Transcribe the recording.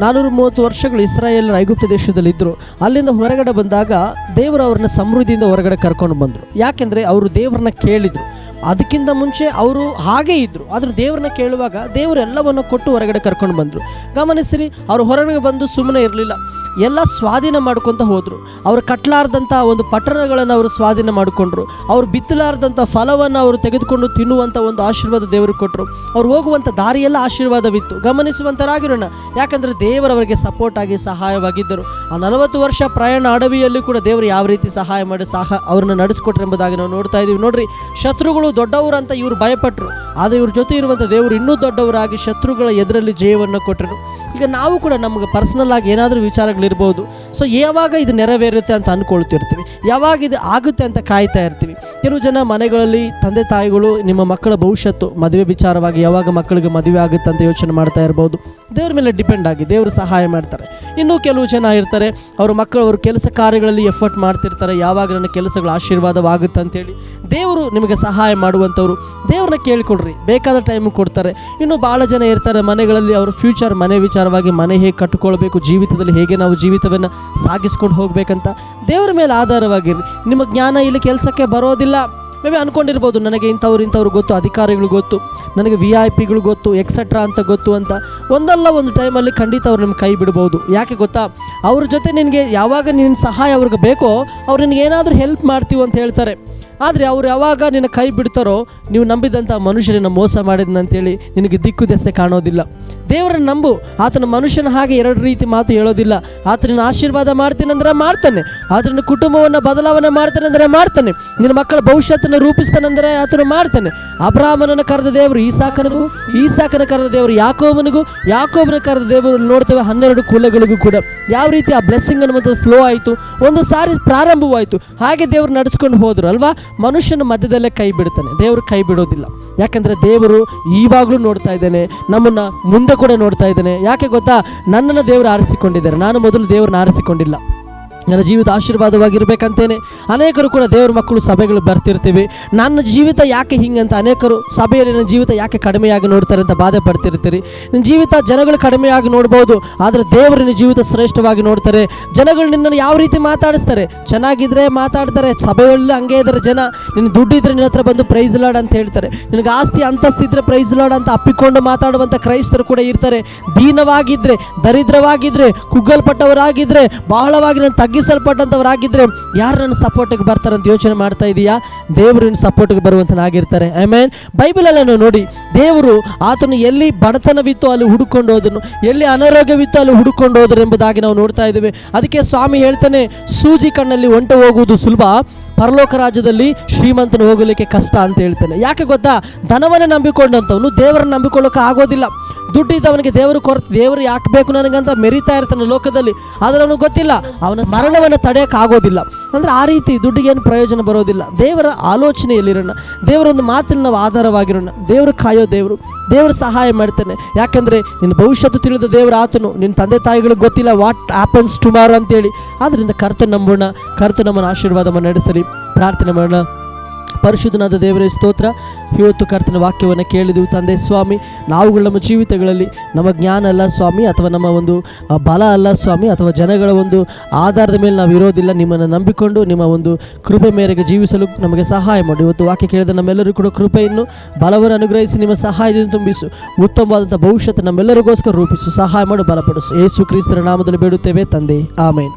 ನಾನೂರ ಮೂವತ್ತು ವರ್ಷಗಳು ಇಸ್ರಾಯೇಲ್ ಐಗುಪ್ತ ದೇಶದಲ್ಲಿದ್ದರು. ಅಲ್ಲಿಂದ ಹೊರಗಡೆ ಬಂದಾಗ ದೇವರು ಅವ್ರನ್ನ ಸಮೃದ್ಧಿಯಿಂದ ಹೊರಗಡೆ ಕರ್ಕೊಂಡು ಬಂದರು. ಯಾಕೆಂದರೆ ಅವರು ದೇವ್ರನ್ನ ಕೇಳಿದರು. ಅದಕ್ಕಿಂತ ಮುಂಚೆ ಅವರು ಹಾಗೇ ಇದ್ದರು ಆದರೂ ದೇವ್ರನ್ನ ಕೇಳುವಾಗ ದೇವರು ಎಲ್ಲವನ್ನು ಕೊಟ್ಟು ಹೊರಗಡೆ ಕರ್ಕೊಂಡು ಬಂದರು. ಗಮನಿಸಿರಿ, ಅವರು ಹೊರಗಡೆ ಬಂದು ಸುಮ್ಮನೆ ಇರಲಿಲ್ಲ. ಎಲ್ಲ ಸ್ವಾಧೀನ ಮಾಡ್ಕೊತ ಹೋದರು. ಅವರು ಕಟ್ಲಾರ್ದಂಥ ಒಂದು ಪಟ್ಟಣಗಳನ್ನು ಅವರು ಸ್ವಾಧೀನ ಮಾಡಿಕೊಂಡ್ರು. ಅವರು ಬಿತ್ತಲಾರ್ದಂಥ ಫಲವನ್ನು ಅವರು ತೆಗೆದುಕೊಂಡು ತಿನ್ನುವಂಥ ಒಂದು ಆಶೀರ್ವಾದ ದೇವರು ಕೊಟ್ಟರು ಅವ್ರು ಹೋಗುವಂಥ ದಾರಿಯೆಲ್ಲ ಆಶೀರ್ವಾದವಿತ್ತು. ಗಮನಿಸುವಂಥರಾಗಿರೋಣ ಯಾಕಂದರೆ ದೇವರವರಿಗೆ ಸಪೋರ್ಟ್ ಆಗಿ ಸಹಾಯವಾಗಿದ್ದರು. ಆ ನಲವತ್ತು ವರ್ಷ ಪ್ರಯಾಣ ಅಡವಿಯಲ್ಲಿ ಕೂಡ ದೇವರು ಯಾವ ರೀತಿ ಸಹಾಯ ಮಾಡಿ ಸಹ ಅವ್ರನ್ನ ನಡೆಸ್ಕೊಟ್ರು ಎಂಬುದಾಗಿ ನಾವು ನೋಡ್ತಾ ಇದ್ದೀವಿ. ನೋಡ್ರಿ, ಶತ್ರುಗಳು ದೊಡ್ಡವರು ಅಂತ ಇವರು ಭಯಪಟ್ಟರು ಆದರೆ ಇವ್ರ ಜೊತೆ ಇರುವಂಥ ದೇವರು ಇನ್ನೂ ದೊಡ್ಡವರಾಗಿ ಶತ್ರುಗಳ ಎದುರಲ್ಲಿ ಜಯವನ್ನು ಕೊಟ್ಟರು. ಈಗ ನಾವು ಕೂಡ ನಮಗೆ ಪರ್ಸನಲ್ ಆಗಿ ಏನಾದರೂ ವಿಚಾರಗಳಿರ್ಬೋದು. ಸೊ ಯಾವಾಗ ಇದು ನೆರವೇರುತ್ತೆ ಅಂತ ಅಂದ್ಕೊಳ್ತಿರ್ತೀವಿ ಯಾವಾಗ ಇದು ಆಗುತ್ತೆ ಅಂತ ಕಾಯ್ತಾ ಇರ್ತೀವಿ. ಕೆಲವು ಜನ ಮನೆಗಳಲ್ಲಿ ತಂದೆ ತಾಯಿಗಳು ನಿಮ್ಮ ಮಕ್ಕಳ ಭವಿಷ್ಯತ್ತು ಮದುವೆ ವಿಚಾರವಾಗಿ ಯಾವಾಗ ಮಕ್ಕಳಿಗೆ ಮದುವೆ ಆಗುತ್ತೆ ಅಂತ ಯೋಚನೆ ಮಾಡ್ತಾ ಇರ್ಬೋದು. ದೇವ್ರ ಮೇಲೆ ಡಿಪೆಂಡ್ ಆಗಿ ದೇವರು ಸಹಾಯ ಮಾಡ್ತಾರೆ. ಇನ್ನೂ ಕೆಲವು ಜನ ಇರ್ತಾರೆ, ಅವ್ರ ಮಕ್ಕಳು ಅವ್ರ ಕೆಲಸ ಕಾರ್ಯಗಳಲ್ಲಿ ಎಫರ್ಟ್ ಮಾಡ್ತಿರ್ತಾರೆ. ಯಾವಾಗ ನನ್ನ ಕೆಲಸಗಳು ಆಶೀರ್ವಾದವಾಗುತ್ತೆ ಅಂತೇಳಿ ದೇವರು ನಿಮಗೆ ಸಹಾಯ ಮಾಡುವಂಥವ್ರು. ದೇವ್ರನ್ನ ಕೇಳಿಕೊಡ್ರಿ ಬೇಕಾದ ಟೈಮ್ ಕೊಡ್ತಾರೆ. ಇನ್ನು ಭಾಳ ಜನ ಇರ್ತಾರೆ ಮನೆಗಳಲ್ಲಿ, ಅವ್ರ ಫ್ಯೂಚರ್ ಮನೆ ವಿಚಾರವಾಗಿ ಮನೆ ಹೇಗೆ ಕಟ್ಟಿಕೊಳ್ಬೇಕು ಜೀವಿತದಲ್ಲಿ ಹೇಗೆ ನಾವು ಜೀವಿತವನ್ನು ಸಾಗಿಸ್ಕೊಂಡು ಹೋಗಬೇಕಂತ ದೇವರ ಮೇಲೆ ಆಧಾರವಾಗಿರಿ ನಿಮ್ಮ ಜ್ಞಾನ ಇಲ್ಲಿ ಕೆಲಸಕ್ಕೆ ಬರೋದಿಲ್ಲ. ಮೇಬಿ ಅನ್ಕೊಂಡಿರ್ಬೋದು, ನನಗೆ ಇಂಥವ್ರು ಇಂಥವ್ರು ಗೊತ್ತು, ಅಧಿಕಾರಿಗಳು ಗೊತ್ತು, ನನಗೆ ವಿ ಐ ಪಿಗಳು ಗೊತ್ತು ಎಕ್ಸೆಟ್ರಾ ಅಂತ ಗೊತ್ತು ಅಂತ. ಒಂದಲ್ಲ ಒಂದು ಟೈಮಲ್ಲಿ ಖಂಡಿತ ಅವ್ರು ನಿಮ್ಮ ಕೈ ಬಿಡ್ಬೋದು. ಯಾಕೆ ಗೊತ್ತಾ? ಅವ್ರ ಜೊತೆ ನಿನಗೆ ಯಾವಾಗ ನಿನ್ನ ಸಹಾಯ ಅವ್ರಿಗೆ ಬೇಕೋ, ಅವ್ರು ನಿನಗೆ ಏನಾದರೂ ಹೆಲ್ಪ್ ಮಾಡ್ತೀವಿ ಅಂತ ಹೇಳ್ತಾರೆ. ಆದರೆ ಅವ್ರು ಯಾವಾಗ ನಿನ್ನ ಕೈ ಬಿಡ್ತಾರೋ ನೀವು ನಂಬಿದಂಥ ಮನುಷ್ಯರನ್ನು ಮೋಸ ಮಾಡಿದ್ನಂತೇಳಿ ನಿನಗೆ ದಿಕ್ಕು ದೆಸೆ ಕಾಣೋದಿಲ್ಲ. ದೇವರನ್ನು ನಂಬು. ಆತನ ಮನುಷ್ಯನ ಹಾಗೆ ಎರಡು ರೀತಿ ಮಾತು ಹೇಳೋದಿಲ್ಲ. ಆತನ ಆಶೀರ್ವಾದ ಮಾಡ್ತೀನಂದ್ರೆ ಮಾಡ್ತಾನೆ. ಆತನ ಕುಟುಂಬವನ್ನು ಬದಲಾವಣೆ ಮಾಡ್ತಾನಂದ್ರೆ ಮಾಡ್ತಾನೆ. ನಿನ್ನ ಮಕ್ಕಳ ಭವಿಷ್ಯತ್ತನ್ನು ರೂಪಿಸ್ತಾನಂದ್ರೆ ಆತನು ಮಾಡ್ತಾನೆ. ಅಬ್ರಾಹ್ಮನನ್ನು ಕರೆದ ದೇವರು ಈಸಾಕನಿಗೂ, ಈಸಾಕನ ಕರೆದ ದೇವರು ಯಾಕೋಬನಿಗೂ, ಯಾಕೋಬನ ಕರೆದ ದೇವರು ನೋಡ್ತೇವೆ ಹನ್ನೆರಡು ಕುಲಗಳಿಗೂ ಕೂಡ. ಯಾವ ರೀತಿ ಆ ಬ್ಲೆಸ್ಸಿಂಗ್ ಅನ್ನುವಂಥದ್ದು ಫ್ಲೋ ಆಯಿತು? ಒಂದು ಸಾರಿ ಪ್ರಾರಂಭವಾಯಿತು. ಹಾಗೆ ದೇವರು ನಡೆಸ್ಕೊಂಡು ಹೋದರು ಅಲ್ವಾ? ಮನುಷ್ಯನ ಮಧ್ಯದಲ್ಲೇ ಕೈ ಬಿಡ್ತಾನೆ. ದೇವರು ಕೈ ಬಿಡೋದಿಲ್ಲ. ಯಾಕೆಂದರೆ ದೇವರು ಈವಾಗಲೂ ನೋಡ್ತಾ ಇದ್ದಾನೆ, ನಮ್ಮನ್ನು ಮುಂದೆ ಕೂಡ ನೋಡ್ತಾ ಇದ್ದಾನೆ. ಯಾಕೆ ಗೊತ್ತಾ? ನನ್ನನ್ನು ದೇವರು ಆರಿಸಿಕೊಂಡಿದ್ದಾರೆ. ನಾನು ಮೊದಲು ದೇವರನ್ನ ಆರಿಸಿಕೊಂಡಿಲ್ಲ. ನನ್ನ ಜೀವಿತ ಆಶೀರ್ವಾದವಾಗಿರಬೇಕಂತೇನೆ. ಅನೇಕರು ಕೂಡ ದೇವ್ರ ಮಕ್ಕಳು ಸಭೆಗಳು ಬರ್ತಿರ್ತೀವಿ. ನನ್ನ ಜೀವಿತ ಯಾಕೆ ಹಿಂಗಂತ ಅನೇಕರು ಸಭೆಯಲ್ಲಿ ನನ್ನ ಜೀವಿತ ಯಾಕೆ ಕಡಿಮೆಯಾಗಿ ನೋಡ್ತಾರೆ ಅಂತ ಬಾಧೆ ಪಡ್ತಿರ್ತೀರಿ. ನನ್ನ ಜೀವಿತ ಜನಗಳು ಕಡಿಮೆಯಾಗಿ ನೋಡ್ಬೋದು, ಆದರೆ ದೇವರು ನಿನ್ನ ಜೀವಿತ ಶ್ರೇಷ್ಠವಾಗಿ ನೋಡ್ತಾರೆ. ಜನಗಳು ನಿನ್ನನ್ನು ಯಾವ ರೀತಿ ಮಾತಾಡಿಸ್ತಾರೆ? ಚೆನ್ನಾಗಿದ್ರೆ ಮಾತಾಡ್ತಾರೆ ಸಭೆಯಲ್ಲಿ ಹಂಗೆ ಇದ್ದಾರೆ ಜನ. ನಿನ್ನ ದುಡ್ಡಿದ್ರೆ ನಿನ್ನ ಹತ್ರ ಬಂದು ಪ್ರೈಸ್ ಲಾಡ್ ಅಂತ ಹೇಳ್ತಾರೆ. ನಿನಗೆ ಆಸ್ತಿ ಅಂತಸ್ತಿದ್ರೆ ಪ್ರೈಸ್ ಲಾಡ್ ಅಂತ ಅಪ್ಪಿಕೊಂಡು ಮಾತಾಡುವಂಥ ಕ್ರೈಸ್ತರು ಕೂಡ ಇರ್ತಾರೆ. ದೀನವಾಗಿದ್ದರೆ ದರಿದ್ರವಾಗಿದ್ದರೆ ಕುಗ್ಗಲ್ಪಟ್ಟವರಾಗಿದ್ದರೆ ಬಹಳವಾಗಿ ನಾನು ತಗ್ಗಿಸಲ್ಪಟ್ಟಂಥವರಾಗಿದ್ರೆ ಯಾರು ನನ್ನ ಸಪೋರ್ಟಿಗೆ ಅಂತ ಯೋಚನೆ ಮಾಡ್ತಾ ಇದೆಯಾ? ದೇವರು ನಿನ್ನ ಸಪೋರ್ಟಿಗೆ ಬರುವಂತನಾಗಿರ್ತಾರೆ. ಐ ಮೀನ್ ಬೈಬಲನ್ನು ನೋಡಿ, ದೇವರು ಆತನು ಎಲ್ಲಿ ಬಡತನವಿತ್ತು ಅಲ್ಲಿ ಹುಡುಕೊಂಡು ಹೋದನು ಎಲ್ಲಿ ಅನಾರೋಗ್ಯವಿತ್ತು ಅಲ್ಲಿ ಹುಡುಕೊಂಡು ಹೋದರು ಎಂಬುದಾಗಿ ನಾವು ನೋಡ್ತಾ ಇದ್ದೇವೆ. ಅದಕ್ಕೆ ಸ್ವಾಮಿ ಹೇಳ್ತಾನೆ, ಸೂಜಿ ಕಣ್ಣಲ್ಲಿ ಒಂಟೆ ಹೋಗುವುದು ಸುಲಭ, ಪರಲೋಕ ರಾಜ್ಯದಲ್ಲಿ ಶ್ರೀಮಂತನು ಹೋಗಲಿಕ್ಕೆ ಕಷ್ಟ ಅಂತ ಹೇಳ್ತಾನೆ. ಯಾಕೆ ಗೊತ್ತಾ? ಧನವನ್ನೇ ನಂಬಿಕೊಂಡಂಥವನು ದೇವರನ್ನ ನಂಬಿಕೊಳ್ಳೋಕೆ ಆಗೋದಿಲ್ಲ. ದುಡ್ಡಿದ್ದವನಿಗೆ ದೇವರು ಕೊರತೆ, ದೇವರು ಯಾಕೆ ಬೇಕು ನನಗಂತ ಮೆರಿತಾ ಇರ್ತಾನೆ ಲೋಕದಲ್ಲಿ. ಆದರೆ ಅವನಿಗೆ ಗೊತ್ತಿಲ್ಲ. ಅವನ ಮರಣವನ್ನು ತಡೆಯೋಕೆ ಆಗೋದಿಲ್ಲ. ಅಂದರೆ ಆ ರೀತಿ ದುಡ್ಡಿಗೆ ಏನು ಪ್ರಯೋಜನ ಬರೋದಿಲ್ಲ. ದೇವರ ಆಲೋಚನೆಯಲ್ಲಿರೋಣ. ದೇವರೊಂದು ಮಾತಿನ ನಾವು ಆಧಾರವಾಗಿರೋಣ. ದೇವರು ಕಾಯೋ ದೇವರು. ದೇವರು ಸಹಾಯ ಮಾಡ್ತಾನೆ. ಯಾಕಂದರೆ ನಿನ್ನ ಭವಿಷ್ಯತ್ತು ತಿಳಿದ ದೇವರ ಆತನು. ನಿನ್ನ ತಂದೆ ತಾಯಿಗಳಿಗೆ ಗೊತ್ತಿಲ್ಲ ವಾಟ್ ಆ್ಯಪನ್ಸ್ ಟುಮಾರೋ ಅಂತೇಳಿ. ಆದ್ದರಿಂದ ಕರ್ತ ನಂಬೋಣ. ಕರ್ತನ ನಮ್ಮನ್ನು ಆಶೀರ್ವಾದವನ್ನು ನಡೆಸಲಿ. ಪ್ರಾರ್ಥನೆ ಮಾಡೋಣ. ಪರಿಶುದ್ಧನಾದ ದೇವರ, ಸ್ತೋತ್ರ. ಇವತ್ತು ಕರ್ತನ ವಾಕ್ಯವನ್ನು ಕೇಳಿದೆವು ತಂದೆ ಸ್ವಾಮಿ. ನಾವುಗಳು ನಮ್ಮ ಜೀವಿತಗಳಲ್ಲಿ ನಮ್ಮ ಜ್ಞಾನ ಅಲ್ಲ ಸ್ವಾಮಿ, ಅಥವಾ ನಮ್ಮ ಒಂದು ಬಲ ಅಲ್ಲ ಸ್ವಾಮಿ, ಅಥವಾ ಜನಗಳ ಒಂದು ಆಧಾರದ ಮೇಲೆ ನಾವು ಇರೋದಿಲ್ಲ. ನಿಮ್ಮನ್ನು ನಂಬಿಕೊಂಡು, ನಿಮ್ಮ ಒಂದು ಕೃಪೆ ಮೇರೆಗೆ ಜೀವಿಸಲು ನಮಗೆ ಸಹಾಯ ಮಾಡಿ. ಇವತ್ತು ವಾಕ್ಯ ಕೇಳಿದ ನಮ್ಮೆಲ್ಲರೂ ಕೂಡ ಕೃಪೆಯನ್ನು, ಬಲವನ್ನು ಅನುಗ್ರಹಿಸಿ ನಿಮ್ಮ ಸಹಾಯದಿಂದ ತುಂಬಿಸು. ಉತ್ತಮವಾದಂಥ ಭವಿಷ್ಯತ್ತು ನಮ್ಮೆಲ್ಲರಿಗೋಸ್ಕರ ರೂಪಿಸು. ಸಹಾಯ ಮಾಡು, ಬಲಪಡಿಸು. ಯೇಸು ಕ್ರಿಸ್ತರ ನಾಮದಲ್ಲಿ ಬೇಡುತ್ತೇವೆ ತಂದೆ. ಆಮೇನ್.